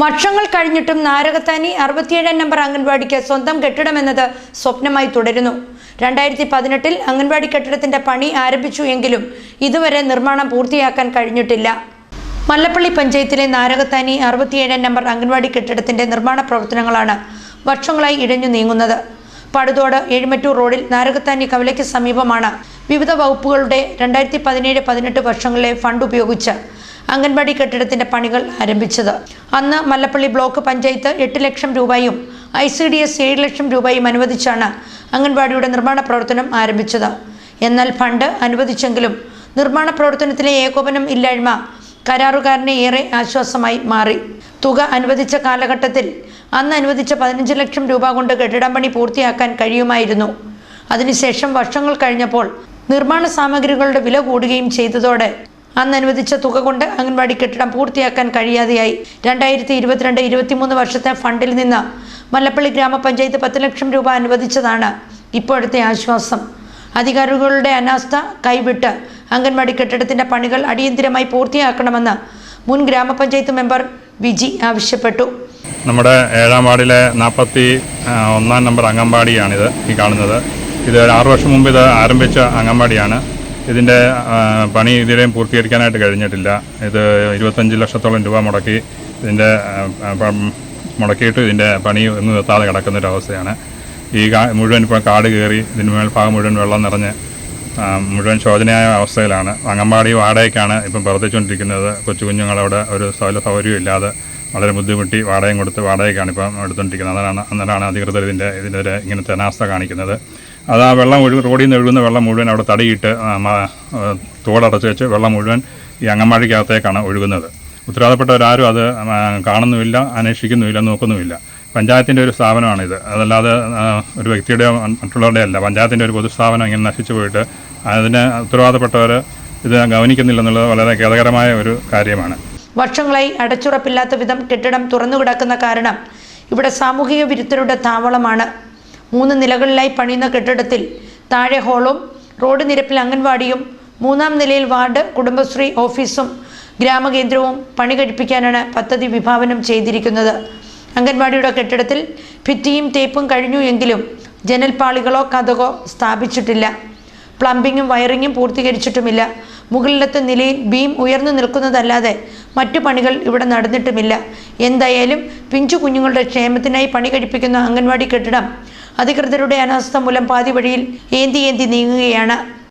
വർഷങ്ങൾ കഴിഞ്ഞിട്ടും നാരകത്താനി അറുപത്തിയേഴാം നമ്പർ അംഗൻവാടിക്ക് സ്വന്തം കെട്ടിടമെന്നത് സ്വപ്നമായി തുടരുന്നു. രണ്ടായിരത്തി പതിനെട്ടിൽ അംഗൻവാടി കെട്ടിടത്തിന്റെ പണി ആരംഭിച്ചു എങ്കിലും ഇതുവരെ നിർമ്മാണം പൂർത്തിയാക്കാൻ കഴിഞ്ഞിട്ടില്ല. മല്ലപ്പള്ളി പഞ്ചായത്തിലെ നാരകത്താനി അറുപത്തിയേഴാം നമ്പർ അംഗൻവാടി കെട്ടിടത്തിന്റെ നിർമ്മാണ പ്രവർത്തനങ്ങളാണ് വർഷങ്ങളായി ഇഴഞ്ഞു നീങ്ങുന്നത്. പടുതോട് എഴുമറ്റൂർ റോഡിൽ നാരകത്താനി കവലയ്ക്ക് സമീപമാണ് വിവിധ വകുപ്പുകളുടെ രണ്ടായിരത്തി പതിനേഴ് പതിനെട്ട് വർഷങ്ങളിലെ ഫണ്ട് ഉപയോഗിച്ച് അംഗൻവാടി കെട്ടിടത്തിന്റെ പണികൾ ആരംഭിച്ചത്. അന്ന് മല്ലപ്പള്ളി ബ്ലോക്ക് പഞ്ചായത്ത് എട്ട് ലക്ഷം രൂപയും ഐ സി ഡി എസ് ഏഴ് ലക്ഷം രൂപയും അനുവദിച്ചാണ് അംഗൻവാടിയുടെ നിർമ്മാണ പ്രവർത്തനം ആരംഭിച്ചത്. എന്നാൽ ഫണ്ട് അനുവദിച്ചെങ്കിലും നിർമ്മാണ പ്രവർത്തനത്തിലെ ഏകോപനം ഇല്ലായ്മ കരാറുകാരനെ ഏറെ ആശ്വാസമായി മാറി. തുക അനുവദിച്ച കാലഘട്ടത്തിൽ അന്ന് അനുവദിച്ച പതിനഞ്ച് ലക്ഷം രൂപ കൊണ്ട് കെട്ടിടം പണി പൂർത്തിയാക്കാൻ കഴിയുമായിരുന്നു. അതിനുശേഷം വർഷങ്ങൾ കഴിഞ്ഞപ്പോൾ നിർമ്മാണ സാമഗ്രികളുടെ വില കൂടുകയും ചെയ്തതോടെ അന്ന് അനുവദിച്ച തുക കൊണ്ട് അംഗൻവാടി കെട്ടിടം പൂർത്തിയാക്കാൻ കഴിയാതെയായി. രണ്ടായിരത്തി ഇരുപത്തിരണ്ട് ഇരുപത്തിമൂന്ന് വർഷത്തെ ഫണ്ടിൽ നിന്ന് മല്ലപ്പള്ളി ഗ്രാമപഞ്ചായത്ത് പത്ത് ലക്ഷം രൂപ അനുവദിച്ചതാണ് ഇപ്പോഴത്തെ ആശ്വാസം. അധികാരികളുടെ അനാസ്ഥ കൈവിട്ട് അംഗൻവാടി കെട്ടിടത്തിന്റെ പണികൾ അടിയന്തിരമായി പൂർത്തിയാക്കണമെന്ന് മുൻ ഗ്രാമപഞ്ചായത്ത് മെമ്പർ വിജി ആവശ്യപ്പെട്ടു. നമ്മുടെ ഏഴാം വാർഡിലെ നാൽപ്പത്തി ഒന്നാം നമ്പർ അംഗൻവാടിയാണിത് ഈ കാണുന്നത്. ഇത് ആറു വർഷം മുമ്പ് ഇത് ആരംഭിച്ച അംഗൻവാടിയാണ്. ഇതിന്റെ പണി ഇതുവരെയും പൂർത്തീകരിക്കാനായിട്ട് കഴിഞ്ഞിട്ടില്ല. ഇത് ഇരുപത്തഞ്ച് ലക്ഷത്തോളം രൂപ മുടക്കി ഇതിന്റെ മുടക്കിയിട്ട് ഇതിന്റെ പണി ഒന്നും നിർത്താതെ കിടക്കുന്നൊരവസ്ഥയാണ്. ഈ മുഴുവൻ ഇപ്പോൾ കാട് കയറി ഇതിന് മേൽഭാഗം മുഴുവൻ വെള്ളം നിറഞ്ഞ് മുഴുവൻ ശോചനയായ അവസ്ഥയിലാണ്. അംഗൻവാടി വാടകയ്ക്കാണ് ഇപ്പം പ്രവർത്തിച്ചുകൊണ്ടിരിക്കുന്നത്. കൊച്ചു കുഞ്ഞുങ്ങളവിടെ ഒരു സ്ഥല സൗകര്യവും ഇല്ലാതെ വളരെ ബുദ്ധിമുട്ടി വാടകയും കൊടുത്ത് വാടകയ്ക്കാണ് ഇപ്പം എടുത്തുകൊണ്ടിരിക്കുന്നത്. അതാണ് അന്നേരമാണ് അധികൃതർ ഇതിന്റെ ഇതിന്റെ ഇങ്ങനത്തെ അനാസ്ഥ കാണിക്കുന്നത്. അത് ആ വെള്ളം ഒഴു റോഡിൽ നിന്ന് ഒഴുകുന്ന വെള്ളം മുഴുവൻ അവിടെ തടിയിട്ട് തോടടച്ച് വെച്ച് വെള്ളം മുഴുവൻ ഈ അങ്ങമാഴിക്കകത്തേക്കാണ് ഒഴുകുന്നത്. ഉത്തരവാദപ്പെട്ടവരാരും അത് കാണുന്നുമില്ല അന്വേഷിക്കുന്നുമില്ല നോക്കുന്നുമില്ല. പഞ്ചായത്തിന്റെ ഒരു സ്ഥാപനമാണിത്. അതല്ലാതെ ഒരു വ്യക്തിയുടെ മറ്റുള്ളവരുടെ അല്ല. പഞ്ചായത്തിന്റെ ഒരു പൊതുസ്ഥാപനം ഇങ്ങനെ നശിച്ചു പോയിട്ട് അതിന് ഉത്തരവാദപ്പെട്ടവർ ഇത് ഗവനിക്കുന്നില്ലെന്നുള്ളത് വളരെ ഖേദകരമായ ഒരു കാര്യമാണ്. വർഷങ്ങളായി അടച്ചുറപ്പില്ലാത്ത വിധം കെട്ടിടം തുറന്നു കിടക്കുന്ന കാരണം ഇവിടെ സാമൂഹിക വിരുദ്ധരുടെ താവളമാണ്. മൂന്ന് നിലകളിലായി പണിയുന്ന കെട്ടിടത്തിൽ താഴെ ഹോളും റോഡ് നിരപ്പിൽ അംഗൻവാടിയും മൂന്നാം നിലയിൽ വാർഡ് കുടുംബശ്രീ ഓഫീസും ഗ്രാമകേന്ദ്രവും പണി കഴിപ്പിക്കാനാണ് പദ്ധതി വിഭാവനം ചെയ്തിരിക്കുന്നത്. അംഗൻവാടിയുടെ കെട്ടിടത്തിൽ ഭിത്തിയും തേപ്പും കഴിഞ്ഞു എങ്കിലും ജനൽപാളികളോ കഥകോ സ്ഥാപിച്ചിട്ടില്ല. പ്ലംബിങ്ങും വയറിങ്ങും പൂർത്തീകരിച്ചിട്ടുമില്ല. മുകളിലത്തെ നിലയിൽ ബീം ഉയർന്നു നിൽക്കുന്നതല്ലാതെ മറ്റു പണികൾ ഇവിടെ നടന്നിട്ടുമില്ല. എന്തായാലും പിഞ്ചു കുഞ്ഞുങ്ങളുടെ ക്ഷേമത്തിനായി പണി കഴിപ്പിക്കുന്ന അംഗൻവാടി കെട്ടിടം അധികൃതരുടെ അനാസ്ഥ മൂലം പാതിവഴിയിൽ ഏന്തി ഏന്തി നീങ്ങുകയാണ്